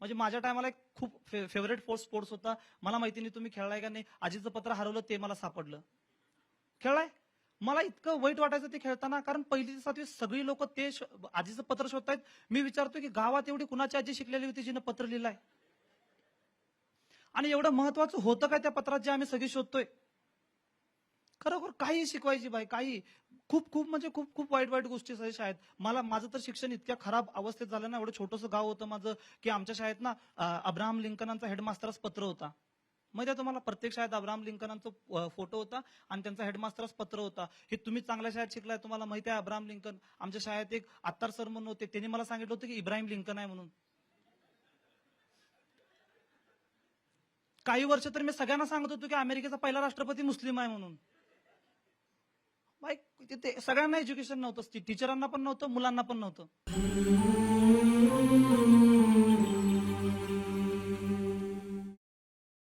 म्हणजे माझ्या टायमाला एक खूप फेवरेट स्पोर्ट्स होता. मला माहिती नाही तुम्ही खेळलाय का नाही. आजीचं पत्र हरवलं ते मला सापडलं. खेळलाय? मला इतकं वाईट वाटायचं ते खेळताना कारण पहिली ते सातवी सगळी लोक ते आजीचं पत्र शोधतायत. मी विचारतो की गावात एवढी कुणाची आजी शिकलेली होती जिनं पत्र लिहिलंय? आणि एवढं महत्वाचं होतं काय त्या पत्रात जे आम्ही सगळी शोधतोय? खरोखर काही शिकवायची बाई काही खूप खूप म्हणजे खूप खूप वाईट वाईट गोष्टी सगळ्या शाळेत. मला माझं तर शिक्षण इतक्या खराब अवस्थेत झालं ना एवढं छोटंसं गाव होतं माझं की आमच्या शाळेत ना अब्राहम लिंकनांचा हेडमास्टरच पत्र होता. माहिती तुम्हाला प्रत्येक शाळेत अब्राहम लिंकनांचा फोटो होता आणि त्यांचा हेडमास्टरच पत्र होता. हे तुम्ही चांगल्या शाळेत शिकलाय तुम्हाला माहिती आहे अब्राहम लिंकन. आमच्या शाळेत एक आत्तार सर म्हणून होते. त्यांनी मला सांगितलं होतं की इब्राहिम लिंकन आहे म्हणून. काही वर्ष तर मी सगळ्यांना सांगत होतो की अमेरिकेचा पहिला राष्ट्रपती मुस्लिम आहे म्हणून. बाई तिथे सगळ्यांना एज्युकेशन नव्हतं. टीचरांना पण नव्हतं मुलांना पण नव्हतं.